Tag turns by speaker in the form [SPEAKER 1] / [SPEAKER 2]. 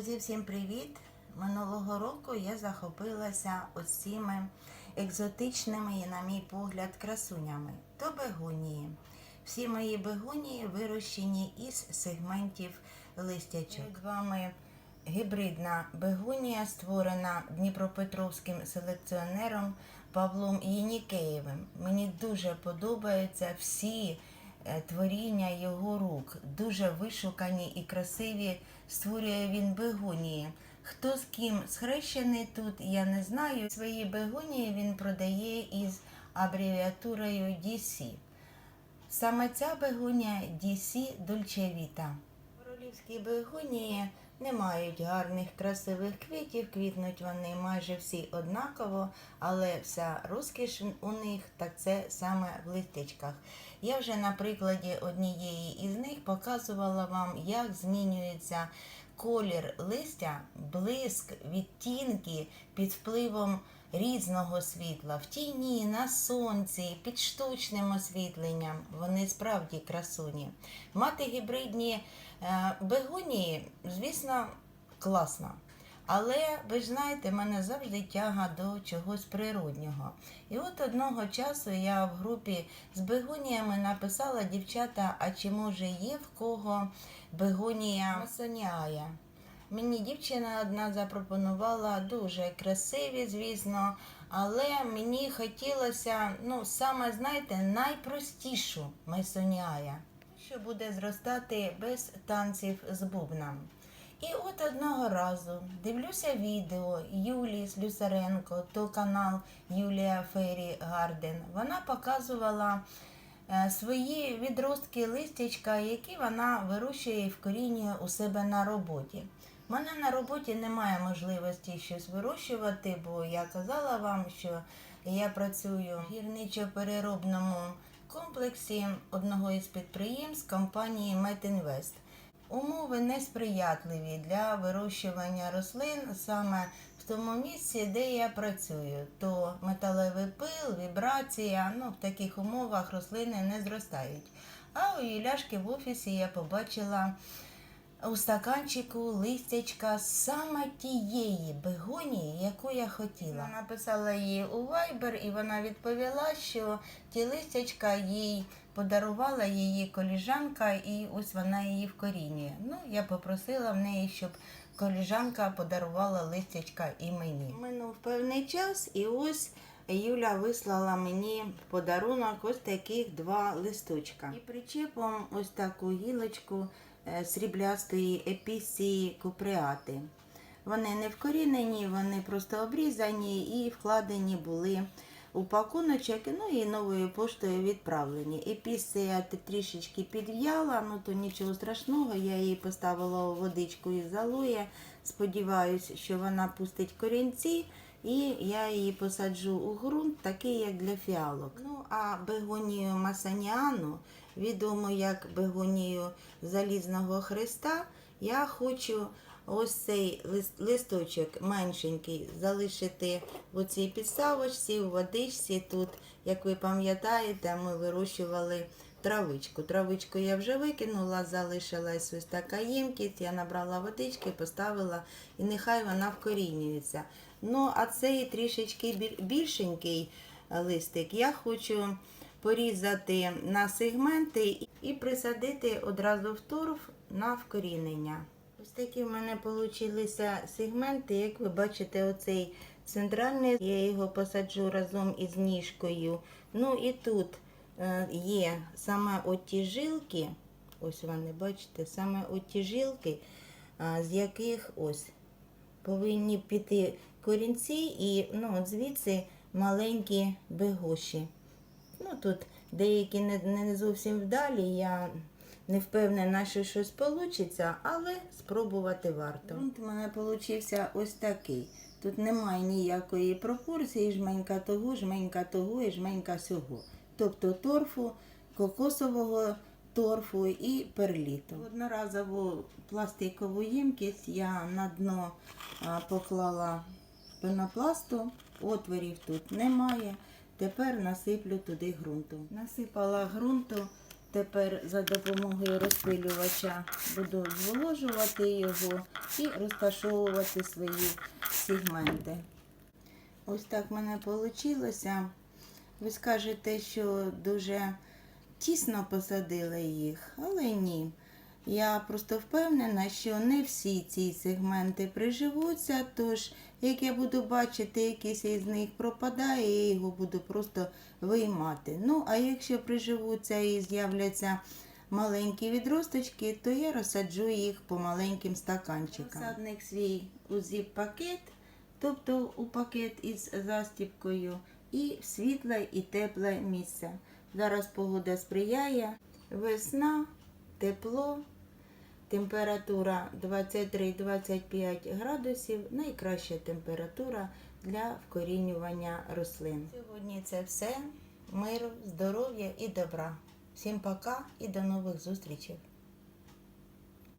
[SPEAKER 1] Друзі, всім привіт! Минулого року я захопилася ось цими екзотичними, і, на мій погляд, красунями. То бегонії. Всі мої бегонії вирощені із сегментів листячок. Перед вами гібридна бегонія, створена Дніпропетровським селекціонером Павлом Єнікеєвим. Мені дуже подобаються всі творіння його рук. Дуже вишукані і красиві створює він бегонії. Хто з ким схрещений тут, я не знаю. Свої бегонії він продає із абревіатурою DC. Саме ця бегонія DC Дольчевіта. Королівські бегонії не мають гарних красивих квітів, квітнуть вони майже всі однаково, але вся розкіш у них так це саме в листечках. Я вже на прикладі однієї із них показувала вам, як змінюється колір листя, блиск, відтінки під впливом різного світла, в тіні, на сонці, під штучним освітленням. Вони справді красуні. Мати гібридні е, бегонії, звісно, класно. Але ви ж знаєте, в мене завжди тяга до чогось природнього. І от одного часу я в групі з бегоніями написала дівчата, а чи може є в кого бегонія масоніая? Мені дівчина одна запропонувала дуже красиві, звісно, але мені хотілося, ну, саме, знаєте, найпростішу майсоніая, що буде зростати без танців з бубном. І от одного разу дивлюся відео Юлії Слюсаренко, то канал Юлія Фері Гарден. Вона показувала е, свої відростки листячка, які вона вирощує і вкорінює у себе на роботі. У мене на роботі немає можливості щось вирощувати, бо я казала вам, що я працюю в гірничо-переробному комплексі одного із підприємств компанії Метінвест. Умови несприятливі для вирощування рослин саме в тому місці, де я працюю. То металевий пил, вібрація, ну в таких умовах рослини не зростають. А у Юляшки в офісі я побачила у стаканчику листячка саме тієї бегонії, яку я хотіла. Написала їй у Viber, і вона відповіла, що ті листячка їй подарувала її коліжанка, і ось вона її вкорінює. Ну, я попросила в неї, щоб коліжанка подарувала листячка і мені. Минув певний час, і ось. Юля вислала мені в подарунок ось таких два листочка. І причепом ось таку гілочку сріблястої епісії купреати. Вони не вкорінені, вони просто обрізані і вкладені були у пакуночок, ну і новою поштою відправлені. Епісія трішечки підв'яла, ну то нічого страшного, я її поставила у водичку із залоє. Сподіваюсь, що вона пустить корінці. І я її посаджу у ґрунт, такий як для фіалок. Ну, а бегонію масаніану, відомо як бегонію залізного хреста, я хочу ось цей листочок меншенький залишити в цій підставочці, у водичці. Тут, як ви пам'ятаєте, ми вирощували травичку. Травичку я вже викинула, залишилась ось така ємкість, я набрала водички, поставила і нехай вона вкорінюється. Ну, а цей трішечки більшенький листик я хочу порізати на сегменти і присадити одразу в торф на вкорінення. Ось такі в мене получилися сегменти, як ви бачите, оцей центральний, я його посаджу разом із ніжкою. Ну і тут е, є саме оті жилки, ось вони, бачите, саме оті жилки, з яких ось повинні піти корінці і ну, звідси маленькі бегоші. Ну, тут деякі не, не зовсім вдалі, я не впевнена, що щось вийде, але спробувати варто. Грунт у мене получився ось такий. Тут немає ніякої пропорції, жменька того, жменька того і жменька сього. Тобто торфу, кокосового торфу і перліту. Одноразову пластикову ємкість я на дно поклала пенопласту, отворів тут немає. Тепер насиплю туди ґрунту. Насипала ґрунту Тепер за допомогою розпилювача буду зволожувати його і розташовувати свої сегменти. Ось так в мене вийшло. Ви скажете, що дуже тісно посадили їх, але ні. Я просто впевнена, що не всі ці сегменти приживуться, тож як я буду бачити, якийсь із них пропадає, я його буду просто виймати. Ну, а якщо приживуться і з'являться маленькі відросточки, то я розсаджу їх по маленьким стаканчикам. Розсадник свій у зіп-пакет, тобто у пакет із застіпкою, і в світле і тепле місце. Зараз погода сприяє, весна, тепло, температура 23-25 градусів, найкраща температура для вкорінювання рослин. Сьогодні це все. Миру, здоров'я і добра. Всім пока і до нових зустрічей.